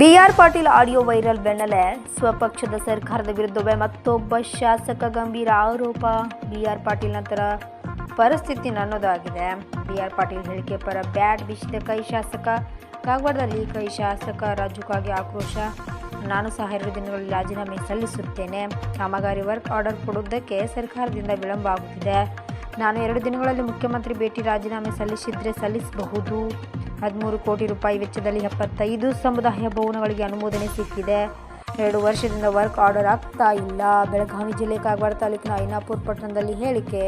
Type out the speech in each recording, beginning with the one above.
B R Patil audio viral ಬೆನ್ನಲ್ಲೇ ಸ್ವಪಕ್ಷದ ಸರ್ಕಾರದ ವಿರುದ್ಧವೇ ಮತ್ತೊಬ್ಬ ಶಾಸಕ ಗಂಭೀರ ಆರೋಪ. ಬಿಆರ್ ಪಾಟೀಲ್ ನಂತರ ಪರಿಸ್ಥಿತಿ ನನ್ನದಾಗಿದೆ. ಬಿಆರ್ ಪಾಟೀಲ್ ಹೇಳಿಕೆ ಪರ ಬ್ಯಾಟ್ ಬಿಸಿದ ಕೈ ಶಾಸಕ, ಕಾಗವಾಡದಲ್ಲಿ ಕೈ ಶಾಸಕ ರಾಜುಕಾಗಿ ಆಕ್ರೋಶ. ನಾನು ಸಹ ಎರಡು ದಿನಗಳಲ್ಲಿ ರಾಜೀನಾಮೆ ಸಲ್ಲಿಸುತ್ತೇನೆ. ಕಾಮಗಾರಿ ವರ್ಕ್ ಆರ್ಡರ್ ಕೊಡುವುದಕ್ಕೆ ಸರ್ಕಾರದಿಂದ ವಿಳಂಬ ಆಗುತ್ತಿದೆ ನಾನು ಎರಡು ದಿನಗಳಲ್ಲಿ ಮುಖ್ಯಮಂತ್ರಿ ಭೇಟಿ ರಾಜೀನಾಮೆ ಸಲ್ಲಿಸಿದ್ರೆ ಸಲ್ಲಿಸಬಹುದು. ಹದಿಮೂರು ಕೋಟಿ ರೂಪಾಯಿ ವೆಚ್ಚದಲ್ಲಿ ಎಪ್ಪತ್ತೈದು ಸಮುದಾಯ ಭವನಗಳಿಗೆ ಅನುಮೋದನೆ ಸಿಕ್ಕಿದೆ. ಎರಡು ವರ್ಷದಿಂದ ವರ್ಕ್ ಆರ್ಡರ್ ಆಗ್ತಾ ಇಲ್ಲ. ಬೆಳಗಾವಿ ಜಿಲ್ಲೆ ಕಾಗವಾಡ ತಾಲೂಕಿನ ಐನಾಪುರ ಪಟ್ಟಣದಲ್ಲಿ ಹೇಳಿಕೆ.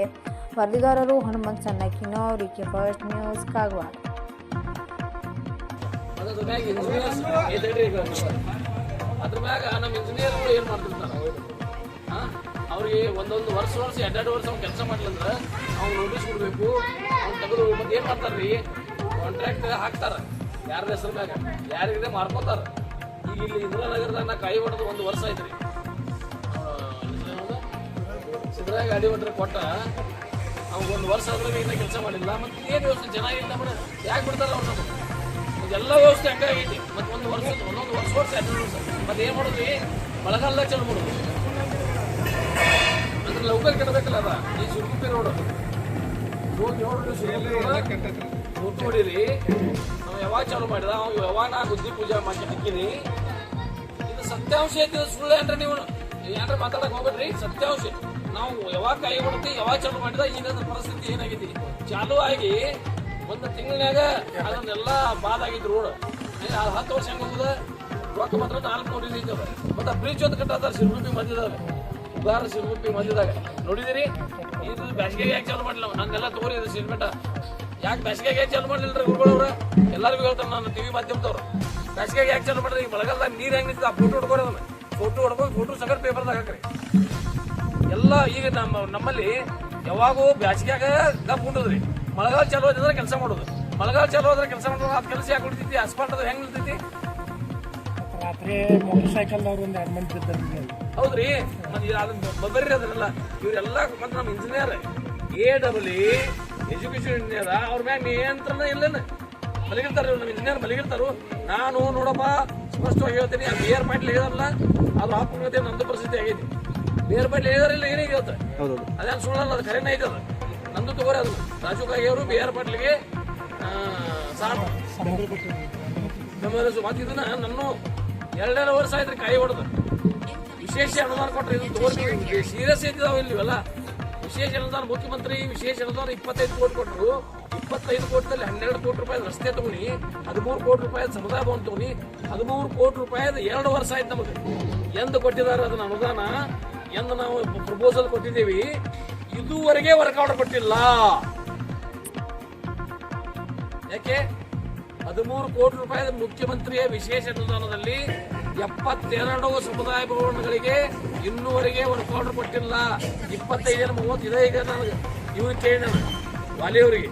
ವರದಿಗಾರರು ಹನುಮಂತ್ ಸನ್ನಕಿನೋರ್ ಕೆ ಫಸ್ಟ್ ನ್ಯೂಸ್ ಕಾಗವಾಡ ಅದ್ರ ಮ್ಯಾಗ ನಮ್ಮ ಇಂಜಿನಿಯರ್ಗಳು ಏನು ಮಾಡ್ತಿರ್ತಾರ? ಅವ್ರಿಗೆ ಒಂದೊಂದು ವರ್ಷ ವರ್ಷ, ಎರಡೆರಡು ವರ್ಷ ಅವ್ನು ಕೆಲಸ ಮಾಡ್ಲಂದ್ರೆ ಅವ್ನು ನೋಟಿಸ್ ಕೊಡಬೇಕು. ಅವ್ನು ತೆಗೆದು ಮತ್ತೆ ಏನು ಮಾಡ್ತಾರ್ರಿ ಕಾಂಟ್ರಾಕ್ಟ್ ಹಾಕ್ತಾರೆ. ಯಾರ ಹೆಸರು ಮ್ಯಾಗ? ಯಾರಿಗಿದೆ ಮಾರ್ಕೋತಾರ. ಈಗ ಇಲ್ಲಿ ಇಂದಿರಾನಗರದಾಗ ನಾ ಕೈ ಹೊಡೆದು ಒಂದು ವರ್ಷ ಐತ್ರಿ ಸಿದ್ದರಾಗ ಗಾಡಿ ಹೊಡ್ರಿ ಕೊಟ್ಟ. ಅವ್ನು ಒಂದು ವರ್ಷ ಆದ್ರೆ ಇನ್ನೂ ಕೆಲಸ ಮಾಡಿಲ್ಲ. ಮತ್ತೆ ಏನು ವ್ಯವಸ್ಥೆ ಚೆನ್ನಾಗಿಲ್ಲ ಮೇಡಮ್ ಯಾಕೆ ಬಿಡ್ತಾರ ಅವ್ರು ಎಲ್ಲ ವ್ಯವಸ್ಥೆ ಹಂಗಾಗೈತಿ. ಮತ್ತೆ ಒಂದು ವರ್ಷ ಒಂದೊಂದು ವರ್ಷ ವರ್ಷ ಎರಡು ವರ್ಷ. ಮತ್ತೆ ಏನು ಮಾಡೋದು ಮಳೆಗಾಲ ಚಲೋ ಮಾಡೋದು. ಅಂದ್ರೆ ಲೌಕರ್ ಕೆಡಬೇಕಲ್ಲ ಅದ? ಈ ಸುರ್ಗುಪ್ಪಿ ರೋಡ್. ರೋಡ್. ನೋಡ್ರಿ ನೋಡಿರಿ. ನಾವು ಯಾವಾಗ ಚಾಲು ಮಾಡಿದ? ಅವ್ನು ಯಾವಾಗ ನಾ ಬುದ್ಧಿ ಪೂಜೆ ಮಾಡಿ ಹಾಕಿನಿ ಇದು ಸತ್ಯಾಂಶ ಐತಿ ಸುಳ್ಳು ಏನ್ರಿ ನೀವು ಏನ್ರ ಮಾತಾಡಕ್ ಹೋಗ್ಬೇಡ್ರಿ. ಸತ್ಯಾಂಶ. ನಾವು ಯಾವಾಗ ಕೈ ಹೊಡ್ತಿ ಯಾವಾಗ ಚಾಲು ಮಾಡಿದ ಈಗ ಪರಿಸ್ಥಿತಿ ಏನಾಗೈತಿ? ಚಾಲು ಆಗಿ ಒಂದು ತಿಂಗಳಿನಾಗ ಅದನ್ನೆಲ್ಲ ಬಾದ್ ಆಗಿತ್ತು ರೋಡ್ ಹತ್ತು ವರ್ಷ ಹೆಂಗ ಹೋಗುದ? ರೊಕ್ಕ ಮಾತ್ರ ನಾಲ್ಕು ಕೋಟಿ ಐತದ ಮತ್ತೆ ಬ್ರಿಡ್ಜ್ ಒಂದು ಕಟ್ಟಾರ ಸಿರುಗುಪ್ಪಿ ಮಧ್ಯದಾಗ ಉದಾರ ಸಿರುಗುಪ್ಪಿ ಮಧ್ಯದಾಗ ನೋಡಿದಿರಿ? ಇದು ಬ್ಯಾಸಿಗೆಗೆ ಯಾಕೆ ಚಾಲು ಮಾಡಿಲ್ಲ ಹಂಗೆಲ್ಲ ತಗೋರಿ ಇದು ಸಿಲ್ಮೆಟ ಯಾಕೆ ಬ್ಯಾಸಿಗೆಗೆ ಯಾಕೆ ಚಾಲು ಮಾಡಲಿಲ್ಲ ಗುರುಗಳವ್ರ ಎಲ್ಲರಿಗೂ ಹೇಳ್ತಾರೆ ನಾನು ಟಿವಿ ಮಾಧ್ಯಮದವ್ರು. ಬ್ಯಾಸಿಗೆಗೆ ಯಾಕೆ ಚಾಲು ಮಾಡಿದ್ರೆ ಈ ಮಳೆಗಾಲದಾಗ ನೀರು ಹೆಂಗ್ ಆ ಫೋಟೋ ಅದನ್ನ. ಫೋಟೋ ಹೊಡ್ಕೊಂಡು ಫೋಟೋ ಸಗರ್ ಪೇಪರ್ದಾಗ ಹಾಕ್ರಿ. ಎಲ್ಲ ಈಗ ನಮ್ಮ, ನಮ್ಮಲ್ಲಿ ಯಾವಾಗೂ ಬ್ಯಾಸಿಗ್ಯಾಗ ಗಪ್ ಉಂಟದ್ರಿ. ಮಳೆಗಾಲ ಚಾಲು ಆದ್ರೆ ಕೆಲಸ ಮಾಡೋದು. ಮಳೆಗಾಲ ಚಾಲು ಆದ್ರೆ ಕೆಲಸ ಮಾಡೋದು ಅದು ಕೆಲಸ ಯಾಕೆ ಹೊಡಿತೈತಿ ಅಸ್ಪಾಟ್ ಅದು ಹೆಂಗ್ ನಿಲ್ತೈತಿ? ರಾತ್ರಿ ಮೋಟರ್ ಸೈಕಲ್ ಅವ್ರು ಒಂದು ಎರಡು ಮಂದಿ ಹೌದ್ರಿ ಮತ್ತೆ ಅದನ್ನ ಬರ್ರಿ ಅದನ್ನೆಲ್ಲ ಇವರೆಲ್ಲ ಮತ್ತೆ ನಮ್ಮ engineer A double education engineer ಅವ್ರ ಮ್ಯಾಗ ನಿಯಂತ್ರಣ ಇಲ್ಲನ ಮಲಗಿರ್ತಾರ ನಮ್ಮ ಇಂಜಿನಿಯರ್ ಮಲಗಿರ್ತಾರು ನಾನು ನೋಡಪ್ಪ ಸ್ಪಷ್ಟವಾಗಿ ಹೇಳ್ತೀನಿ ಆ ಬಿಯರ್ ಪಾಯಿಂಟ್ ಹೇಳಿದಾರಲ್ಲ ಅದು ಆತ್ಮಹತ್ಯೆ ನಂದು ಪರಿಸ್ಥಿತಿ ಆಗೈತಿ ಬಿಯರ್ ಪಾಯಿಂಟ್ ಹೇಳಿದಾರಿಲ್ಲ ಏನೇ ಹೇಳ್ತಾರೆ ಅದೇನು ಸುಳ್ಳಲ್ಲ ಅದು ಕರೆನೇ ಐತೆ ಅದು ನಂದು ತಗೋರಿ ಅದು ರಾಜು ಕಾಯಿ ಅವರು ಬಿ ಆರ್ ಪಾಟ್ಲಿಗೆ ಬೆಂಬಲಿಸು ಮತ್ತೆ ಇದನ್ನ ನನ್ನ ಎರಡೆರಡು ವರ್ಷ ಆಯ್ತು ಕೈ ಹೊಡೆದು. ವಿಶೇಷ ಅನುದಾನ ಕೊಟ್ರೆ, ಇದು ತೋರಿಸಿ. ಸೀರಿಯಸ್ ಇದ್ದಾವೆ ವಿಶೇಷ ಅನುದಾನ, ಮುಖ್ಯಮಂತ್ರಿ ವಿಶೇಷ ಅನುದಾನ ಇಪ್ಪತ್ತೈದು ಕೋಟಿ ಕೊಟ್ಟರು ಇಪ್ಪತ್ತೈದು ಕೋಟಿದಲ್ಲಿ ಹನ್ನೆರಡು ಕೋಟಿ ರೂಪಾಯಿ ರಸ್ತೆ ತಗೊಳ್ಳಿ ಹದಿಮೂರು ಕೋಟಿ ರೂಪಾಯಿ ಸಮುದಾಯ ಭವನ ತಗೊಳ್ಳಿ ಹದಿಮೂರು ಕೋಟಿ ರೂಪಾಯಿ ಎರಡು ವರ್ಷ ಆಯ್ತು ನಮಗೆ. ಎಂದು ಕೊಟ್ಟಿದ್ದಾರೆ ಅದನ್ನ ಅನುದಾನ, ಎಂದು ನಾವು ಪ್ರಪೋಸಲ್ ಕೊಟ್ಟಿದ್ದೀವಿ. ಇದುವರೆಗೆ ವರ್ಕೌಟ್ ಕೊಟ್ಟಿಲ್ಲ. ಯಾಕೆ? ಹದಿಮೂರು ಕೋಟಿ ರೂಪಾಯಿ ಮುಖ್ಯಮಂತ್ರಿಯ ವಿಶೇಷ ಅನುದಾನದಲ್ಲಿ ಎಪ್ಪತ್ತೆರಡು ಸಮುದಾಯ ಭವನಗಳಿಗೆ ಇನ್ನೂವರೆಗೆ ಒಂದು ಕೋಟಿ ಕೊಟ್ಟಿಲ್ಲ. ಇಪ್ಪತ್ತೈದು ಮೂವತ್ತು ಇದೆ ಈಗ ನನಗೆ. ಇವ್ರಿಗೆ ಕೇಳಿ ನಾನು ವಾಲಿಯವರಿಗೆ.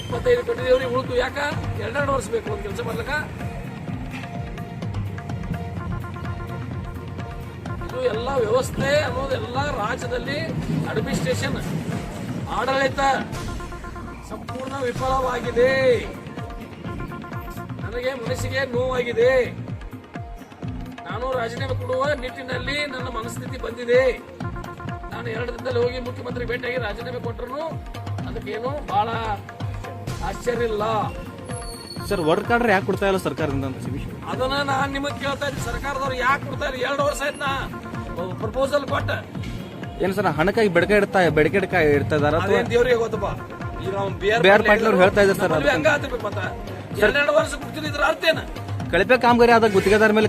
ಇಪ್ಪತ್ತೈದು ಕೊಟ್ಟಿದ್ದೇವ್ರಿಗೆ ಉಳಿತು ಯಾಕ? ಎರಡೆರಡು ವರ್ಷ ಬೇಕು ಒಂದು ಕೆಲಸ ಮಾಡ್ಲಕ್ಕ. ಇದು ಎಲ್ಲ ವ್ಯವಸ್ಥೆ ಅನ್ನೋದೆಲ್ಲ ರಾಜ್ಯದಲ್ಲಿ ಅಡ್ಮಿನಿಸ್ಟ್ರೇಷನ್ ಆಡಳಿತ ಸಂಪೂರ್ಣ ವಿಫಲವಾಗಿದೆ. ನನಗೆ ಮನಸ್ಸಿಗೆ ನೋವಾಗಿದೆ. ನಾನು ರಾಜೀನಾಮೆ ಕೊಡುವ ನಿಟ್ಟಿನಲ್ಲಿ ನನ್ನ ಮನಸ್ಥಿತಿ ಬಂದಿದೆ. ನಾನು ಎರಡು ದಿನದಲ್ಲಿ ಹೋಗಿ ಮುಖ್ಯಮಂತ್ರಿ ಭೇಟಿಯಾಗಿ ರಾಜೀನಾಮೆ ಕೊಟ್ಟರು ಅದಕ್ಕೇನು ಬಹಳ ಆಶ್ಚರ್ಯ ಇಲ್ಲ. ಸರ್ ವರ್ಕ್ ಆರ್ಡರ್ ಯಾಕೆ ಕೊಡ್ತಾ ಇಲ್ಲ ಸರ್ಕಾರದಿಂದ ಅಂತ ವಿಷಯ ಅದನ್ನ ನಾನು ನಿಮಗೆ ಕೇಳ್ತಾ ಇದ್ದೀನಿ. ಸರ್ಕಾರದವ್ರು ಯಾಕೆ ಕೊಡ್ತಾ ಇಲ್ಲ? ಎರಡು ವರ್ಷ ಆಯ್ತು ನಾ ಪ್ರಪೋಸಲ್ ಕೊಟ್ಟ. ಏನು ಸರ್ ಹಣಕ್ಕಾಗಿ ಬೆಡಕ ಇಡ್ತಾ ಬೆಡಕೆ ಇಡ್ತಾ ಇಡ್ತಾ ಇದಾರ ದೇವ್ರಿಗೆ ಗೊತ್ತಪ್ಪ? ಈಗ ಅವ್ನ್ ಬಿಆರ್ ಬಿ ಆರ್ ಪಾಟೀಲ್ ಅವ್ರು ಹೇಳ್ತಾ ಇದ್ದಾರೆ ಸರ್ ನಮ್ಮಲ್ಲಿ ಹಂಗ ಆತಿರ್ಬೇಕು ಮತ್ತ. ಎರಡೆರಡು ವರ್ಷ ಕೊಡ್ತಿದ್ರ ಅರ್ಥ ಏನ? ಕಳಪೆ ಕಾಮಗಾರಿ ಆದ ಗುತ್ತಿಗೆದಾರ ಮೇಲೆ